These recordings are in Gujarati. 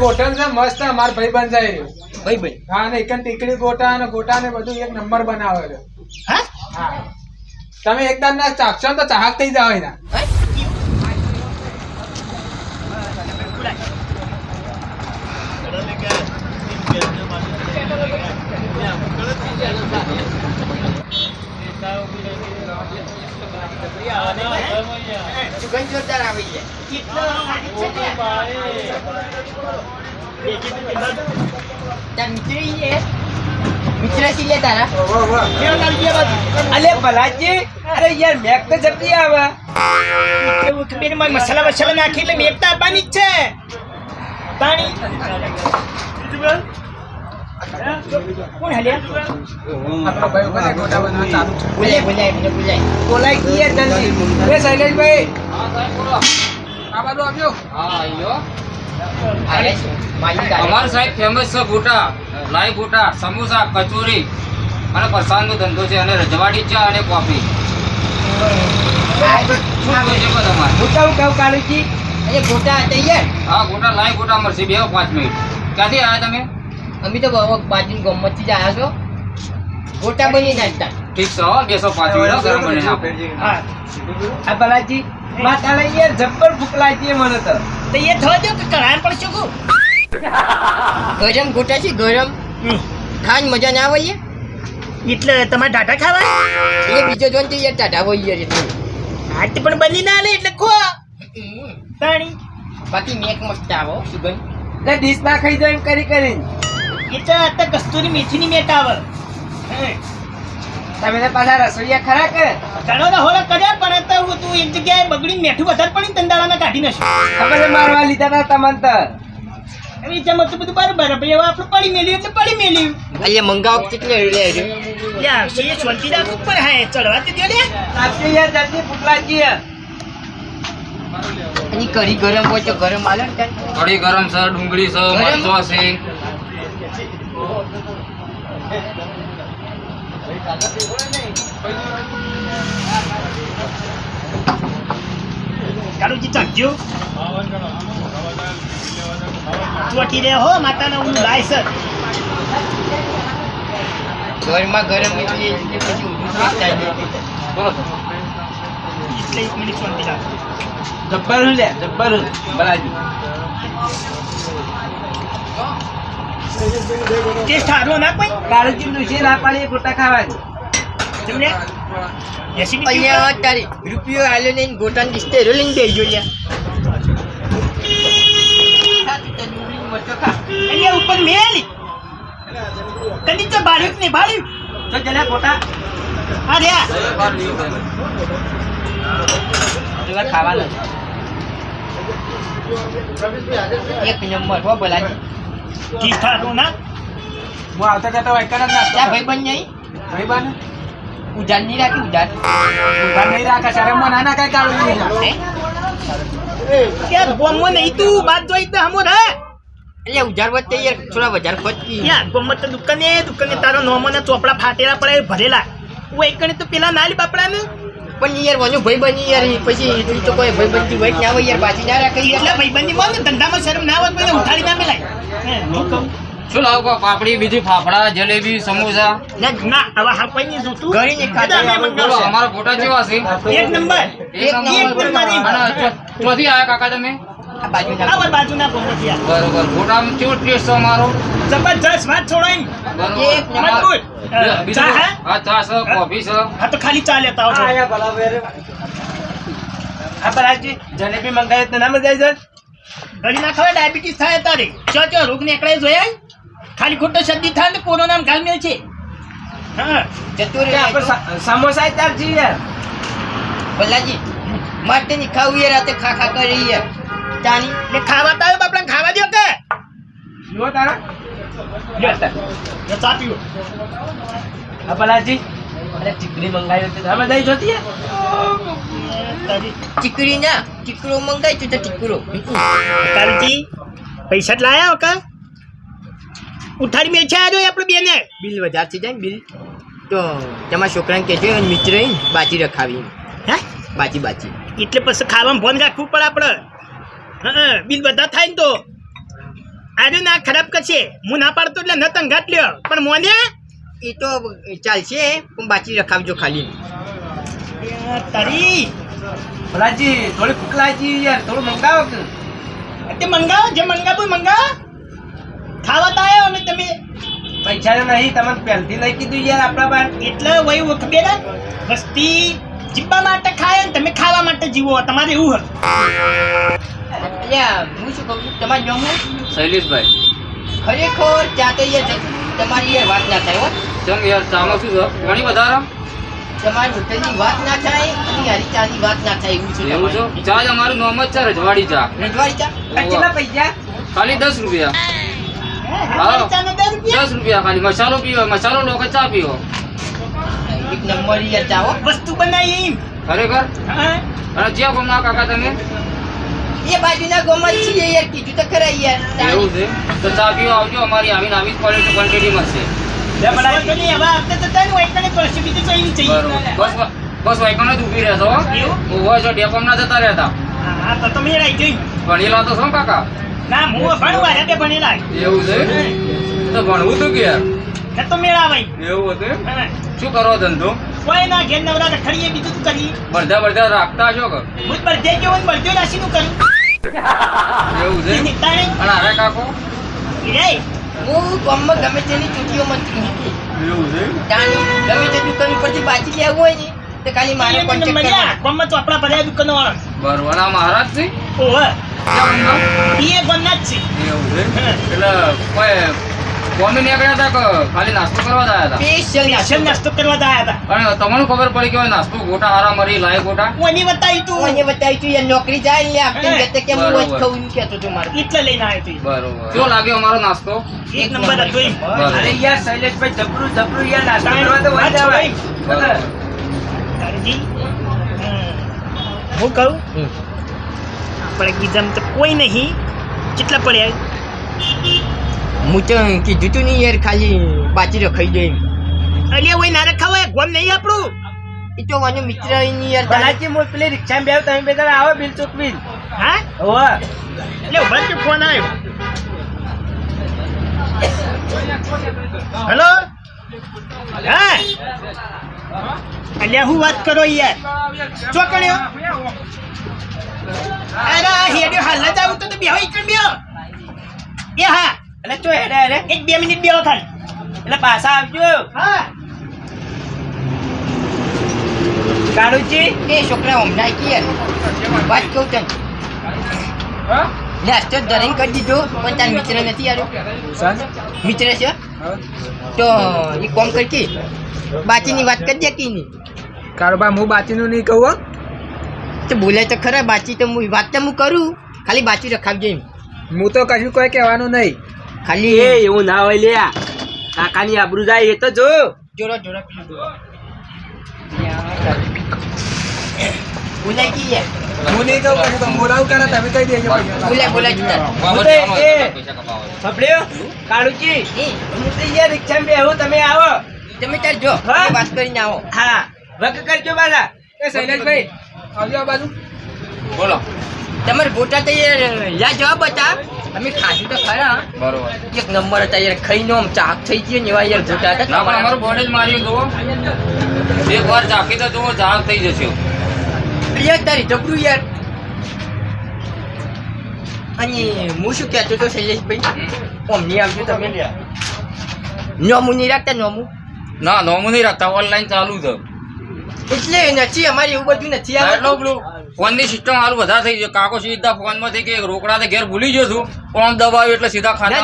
ગોઠણ છે મસ્ત માર ભાઈ બન જાય રહ્યો ભાઈ ભાઈ. હા ને એક ટીકડી ગોટા અને ગોટા ને બધું એક નંબર બનાવે છે. હા? હા. તમે એકદમ ના ચાખશો તો ચાહક થઈ જાવ એના સુગંધ જોરદાર આવી છે તાર મિત્ર ઈ છે મિત્ર સી લે તારા અલે ભલાજી અરે યાર મેક તો જતી આવા. ઉઠબીને માં મસાલા વસાલા નાખી એટલે મેકતા આપવાની જ છે. પાણી. કોણ હલ્યા? ભાઈ બધા ગોટા બનાવવા ચાલુ છે બોલાય બોલાય મને બોલાય. બોલાય કી યાર જલ્દી એ શૈલેષભાઈ. આ બાજુ આવ્યો? આલે છે. અમાર સાહેબ ફેમસ છે ગોટા લાઈ ગોટા સમોસા કચોરી અને પ્રસાદનો ધંધો છે અને રજવાડી ચા અને કોફી. છે તમારે? હું ગોટા તૈયાર હા ગોટા લાઈ ગોટા મળશે. બે પાંચ મિનિટ. ક્યાંથી આવ્યા તમે? અમે તો બહુ બાજુ ગમતથી જ આવ્યા છો. ગોટા બની નાખતા ઠીક છે બેસો પાંચ મિનિટ હો, ગરમ હા આ ભલાજી માતાને યાર જબ્બર ભૂખ લાગી મને તો. તો એ થવા દો કે કરાણ પડશે કો ગરમ ગોટા છે ગરમ. ખાન મજા ના આવે એટલે તમારે ટાટા ખાવા? એટલે બીજો જોન જઈએ ટાટા હોય એટલે. હાથ પણ બની ના લે એટલે ખો. પાણી. બાકી મેક મસ્ત આવો સુગંધ. એટલે ડીશ ના ખાઈ જાય એમ કરી કરી એ તો અત્યારે કસ્તુરી મેથીની મેક આવે. તમે તો પાછા રસોઈયા ખરા કે? ઘણો ને હોળો કર્યા પણ તો હું તું એક જગ્યાએ બગડીને મેઠું વધારે પડી ને કાઢી નાખ્યું. ખબર મારવા લીધા હતા તમને તો હવે ચમક તો બધું બરાબર ભાઈ હવે આપણે પડી મેલ્યું એટલે પડી મેલ્યું અહીંયા મંગાવો કેટલે લે છે યા છે શાંતિ રાખવું પણ હા ચડવા તો દે લે આપજે યાર જલ્દી ભૂખ લાગી છે. અને કઢી ગરમ હોય તો ગરમ આલે ને તાર. કઢી ગરમ છે ડુંગળી છે ગરમ? મરચો છે કાળુજી ચાખજો ચોટી રે હો માતાના હું લાય સર. ગરમ એટલે પછી ઊંધું થઈ બોલો એટલે એક મિનિટ શાંતિ રાખ. જબ્બર લે જબ્બર ભલાજી ટેસ્ટ હારો ના કોઈ? કાળુજી નું ના પાડીએ ગોટા ખાવાની. તમને? તારી રૂપિયો આલ્યો નહીં ગોટાની રોલિંગ બેસજો લ્યા. અહીંયા ઉપર મેલી. કદી તો બાળ્યું ને બાળ્યું તો જલ્યા ગોટા આ રહ્યા. પેલા ખાવાના એક નંબર હો બોલાજી ટેસ્ટ હારો ના હું આવતા જતા વાયકર જ નાખતો ત્યાં ભાઈ બન નહીં ભાઈ બન ઉધાર નહીં રાખી ઉજાન. ઊભા નહીં રાખે ના નાખાય કાળું હે? યાર ગોમો નહીં તું? બાદ જોઈ તો હમો રે એટલે ઉજાર વચ્ચે યાર થોડા વધારે ખોટકી યાર ગમત તો દુકાને દુકાને તારો નોમો ને ચોપડા ફાટેલા પડે ભરેલા. હું એકણે તો પેલા નાલી બાપડા ને પણ યાર વાનું ભાઈ બની યાર પછી એટલું તો કોઈ ભાઈ બનતી હોય ના હોય યાર પાછી ના રાખે એટલે ભાઈ બની બોલ ધંધામાં શરમ ના હોય કોઈને ઉઠાડી ના મેલાય. શું લાવો? પાપડી બીજી ફાફડા જલેબી સમોસા? ના ના હવે હા કોઈ નહીં જોતું. ઘરે નહીં ખાતા. અમારા ગોટા કેવા છે? એક નંબર. એક નંબર. મારી. ચોથી આયા કાકા તમે? આ બાજુ ના આ બાજુના ગોમોથી બરોબર. ગોટામાં કેવો ટેસ્ટ છે અમારો? જબરજસ્ત વાત છોડાઈ. એક મજબૂત. ચા હે? હા ચા છે કોફી છે. હા તો ખાલી ચા લેતા આવજો. આયા બરાબર. આ ભલાજી જલેબી મંગાવી તો ના મજા આવી ઘડી ના ખવાય ડાયાબિટીસ થાય તારે ચો ચો રોગ નીકળે જોયા? ખાલી ખોટો શરદી થાય ને કોરોના ગાલ મેળ છે. હા સા- સમોસા તાર ચાલશે યાર. ભલાજી માટે ની ખાવું યાર રાતે તો ખા ખા કરી યાર. તાની ને ખાવા તારે બાપડા ખાવા દો કે? જુઓ તારા. ચા પીવો. ભલાજી. અરે ચીકડી મંગાવી હતી. તમે દઈ જોતી ચીકડી ના ચીકડો મંગાય તું તો ચીકડો કાલજી પૈસા જ લાયા કા ઉઠાડી મેં છે આજો આપણે બેને. બિલ વધાર થઈ જાય બિલ. તો તમારા છોકરાને કહેજો અને મિત્ર બાજી રખાવી હે? બાજી બાજી. એટલે પછી ખાવામાં ફોન રાખવું પડે આપણે. હા બિલ બધા થાય ને તો. આજે ના ખરાબ કરશે. હું ના પાડતો એટલે ન તંગાટ લ્યો. પણ મોને? એ તો ચાલશે પણ બાચી રખાવજો ખાલી. તારી. ભલાજી થોડી ભૂખ યાર થોડું મંગાવો તે મંગાવો જે મંગાવો મંગાવો. ખાવા તો આવ્યો અમે તમે. પૈસા નહીં તમને પહેલથી નહીં કીધું યાર આપણા બાર. એટલે વય વખત બેડા વસ્તી. જીવવા માટે ખાય ને તમે ખાવા માટે જીવો. તમારે એવું હતું અલ્યા હું શું કહું છું? તમારે જમવું શૈલેષભાઈ. ખરેખર ત્યાં યાર તમારી યાર વાત ના થાય હો. ચમ યાર ચામાં શું છે? પાણી વધારે? તમારી હોટલની વાત ના થાય અને હારી ચાની વાત ના થાય એવું છે એવું. ચા અમારું નામ જ છે રજવાડી ચા. રજવાડી ચા? કેટલા પૈસા? ખાલી દસ રૂપિયા. હા દસ રૂપિયા? ખાલી. મસાલો પીવો મસાલો લોકો ચા પીવો? એક નંબર યાર જાઓ. વસ્તુ બનાવી એમ. ખરેખર? હા. અને જ્યાં ગમના કાકા તમે? એ બાજુના ગોમત છીએ યાર કીધું તો ખરા યાર. એવું છે? તો ચા આવજો અમારી આવીને આવી જ પડે તો ક્વોન્ટિટીમાં છે બસ વાઇકોને જ ઊભી રહેશો ઊભો છો ડેપમ ના જતા રહેતા. હા તો તમે ભણેલા તો શું કાકા? ના હું ભણવા ભણેલા. એવું છે? તો ભણવું તું કે યાર તો મેળાવાય એવું હતું. શું કરો ધંધો? કોઈ ના ઘેર નવરા રખડીએ બીજું તું કરી બરધા બરધા રાખતા છો કે? હું બરધે જેવો ને બળદે રાશિનું કરું. એવું છે અને અરે કાકો? રે, હું ગામમાં ગમે તેની ચૂંટીઓ મંત્રી નથી. એવું છે ગમે તે દુકાન ઉપરથી બાજી લેવું હોય ને તો ખાલી મારે કોન્ટેક્ટ મજા. ગામમાં તો આપણા બધા દુકાનો વાળા બરવાના મહારાજ છે? ઓહો? એ ગામના જ છે. એવું છે એટલે કોઈ કોમી નીકળ્યા હતા કે ખાલી નાસ્તો કરવા જ આવ્યા સ્પેશિયલ સ્પેશિયલ નાસ્તો. કરવા હતા. તમને ખબર પડી કે નાસ્તો ગોટા હારા મરી લાય ગોટા? એની બતાવી તું. બતાવી તું યાર નોકરી જાય ને આપતી હે, કે હું જ ખાઉં એમ કહેતો હતો મારો. એટલે લઈને આવ્યો તું બરોબર. કેવો લાગ્યો અમારો નાસ્તો? એક નંબર હતો અરે યાર શૈલેષભાઈ જબરું જબરું યાર નાસ્તો કરવા તો વાત વહી જવાય. બરોબર. તારજી. હમ. હું કહું? આપણે કીધા તો કોઈ નહીં. કેટલા પડ્યા. હું તો કીધું તું નહીં યાર ખાલી બાજી ખાઈ જઈ અલ્યા ઓય ના રખાવાય ગોમ નહીં આપણું. એ તો મને મિત્રની યાર તારે- ભલાજી પેલી રિક્ષામાં બેવ તમે બે જણા આવો બિલ ચૂકવીને. હા? હોવે. એટલે ઊભા કે ફોન આવ્યો. હેલો? હા? અલ્યા હું વાત કરો યાર? ચોકડ્યો અરે હેડ્યો હાલ જ આવું તો બેહો ઈકણ બેહો? એ હા. એટલે ચો હેડે હેડે. એક બે મિનિટ બેહો ખાલી એટલે પાછા આવજો. હા. કાળુજી. એ છોકરા હમણાં કી યાર વાત કહું તને. નાસ્તો ધરીને કરી દીધો પણ તાર મિત્ર નથી આવ્યો. મિત્ર છે? તો એ કોમ કરકી બાચીની વાત કરી દે કી નહીં? કારોબાર હું બાચીનું નહીં કહું હો. તો બોલે તો ખરા બાચી તો હું વાત તો હું કરું. ખાલી બાચી રખાવજે એમ. હું તો કશું કોઈ કહેવાનું નહીં. ખાલી. એ એવું ના હોય લે કાકાની આબરૂ જાય એ તો જો. જોરો જોરો. બોલાય કી યાર. હું નહીં કહું કશું તો બોલાવું કરે તમે કહી દેજો. બોલાય બોલાય કપાવવા. સાંભળ્યો? કાળુજી હું તો યાર રિક્ષામાં બેહું, તમે આવો. તમે તાર જો વાત કરીને આવો. હા. વક કરજો પાછા એ શૈલેષભાઈ આવજો આ બાજુ. બોલો. તમારે બોટા તૈયાર યા જવાબ હતા અમે ખાધું તો ખરા. બરોબર. એક નંબર હતા યાર ખાઈને આમ ચાક થઈ ગયો ને એવા યાર ગોટા હતા ના પણ અમારું બોડી જ માર્યું જુઓ. એક વાર ચાખી તો જુઓ જાગ થઈ જશે. યાર તારી જબરું યાર. અને હું શું કહેતો તો શૈલેષભાઈ? ઓમ નહીં આવજો તમે? નોમું નહીં રાખતા નોમું? ના નોમું નહીં રાખતા ઓનલાઈન ચાલુ છે. એટલે નથી અમારે એવું બધું નથી આવતું. ફોનની સિસ્ટમ હાલ વધારે થઈ ગયો. કાકો સીધા ફોનમાંથી કે રોકડા તો ઘેર ભૂલી ગયો છું. ફોન દબાવ્યું એટલે સીધા ખાતા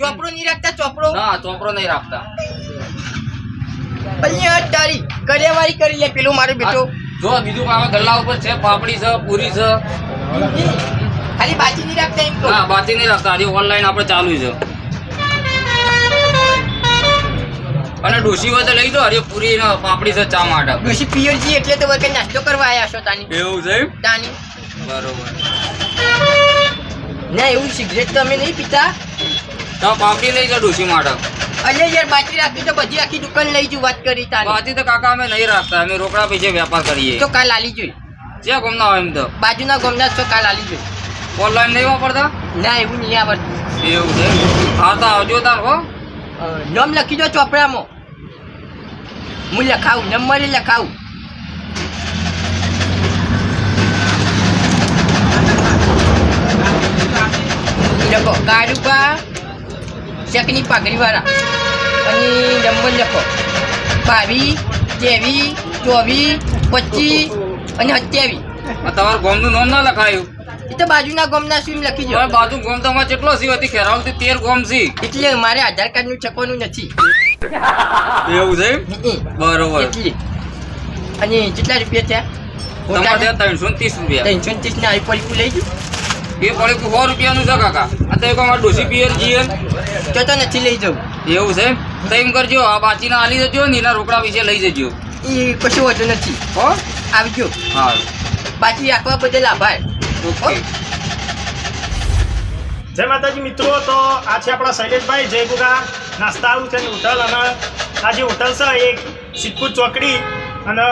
ચોપડો નહીં રાખતા ચોપડો. ના ચોપડો નહીં રાખતા. અહીંયા તારી. કર્યાવારી કરી લે પેલું મારો બેટો. જો બીજું કામ ગલ્લા ઉપર છે પાપડી છે પૂરી છે. ખાલી બાજી નહીં રાખતા એમ નહીં રાખતા. આજે ઓનલાઈન આપણે ચાલુ છે. અને ડોસી હોય તો લઈ દો અરે પૂરી ને પાપડી છે ચા માટે. ડોસી પિયરજી એટલે તો વખત નાસ્તો કરવા આવ્યા છો તાની. એવું છે તાની. બરોબર. ના એવું સિગરેટ તો અમે નહીં પીતા. તો પાપડી લઈ જાઓ ડોસી માટે. અલે યાર બાકી રાખી તો બધી આખી દુકાન લઈ જુ વાત કરી તાની. બાકી તો કાકા અમે નહીં રાખતા. અમે રોકડા પૈસે વેપાર કરીએ. તો કાલ આલી જોઈ. જે ગમના હોય એમ તો. બાજુના ગમના છો કાલ આલી જોઈ. ઓનલાઈન નહીં વાપરતા? ના એવું નહીં આવડતું. એવું છે હા તો આવજો તાર હો. નામ લખી દો ચોપડામાં. હું લખાવું, નંબર લખાવું. લખો કાળુબા શકની પાઘડીવાળા. અને નંબર લખો બાવીસ ત્રેવીસ, ચોવીસ, પચીસ અને સત્યાવીસ. આ તમારું ગોમનું નામ ના લખાયું? તો બાજુના ગામના સીમ લખી દો બાજુ ગોમ તમારે કેટલો સી હતી ખેરાવથી તેર ગોમ સી એટલે મારે આધાર કાર્ડનું છપવાનું નથી. એવું છે બરોબર. અને કેટલા રૂપિયા થયા? ત્રણસો ત્રીસ રૂપિયા. ત્રણસો ત્રીસ ના લઈ જુ એ પડે સો રૂપિયાનું છે કાકા. આ તો એક અમારે ડોસી પિયર જીએ તો તો નથી લઈ જવું. એવું છે તો એમ કરજો આ બાચીના આલી જજો ને એના રોકડા વિશે લઈ જજો. એ કશું હોતું નથી. હો? આવજો. હા બાકી રાખવા બદલ આભાર. જય માતાજી મિત્રો તો આ છે આપણા શૈલેષભાઈ જય ગુગા નાસ્તા આવું છે ને હોટલ. અને આ જે હોટલ છે એક સિદ્ધપુર ચોકડી અને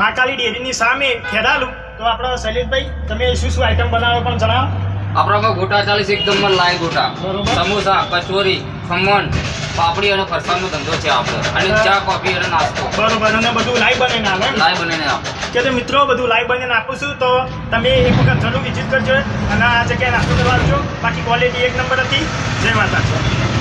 માકાલી ડેરીની સામે ખેરાલુ. તો આપણા શૈલેષભાઈ તમે શું શું આઈટમ બનાવો પણ જણાવો. આપણા ગોટા ચાલીસ એકદમ લાય ગોટા. સમોસા કચોરી ખમણ પાપડી અને ફરસાણનો ધંધો છે આપડે. અને ચા કોફી અને નાસ્તો. બરોબર. અને બધું લાઈવ બને આવે? લાય બનીને આપો. કે મિત્રો બધું લાઈવ બનીને આપું છું તો તમે એક વખત જરૂર વિઝિટ કરજો. અને આ જગ્યાએ નાસ્તો કરવા આવજો. બાકી ક્વોલિટી એક નંબર હતી. જય માતા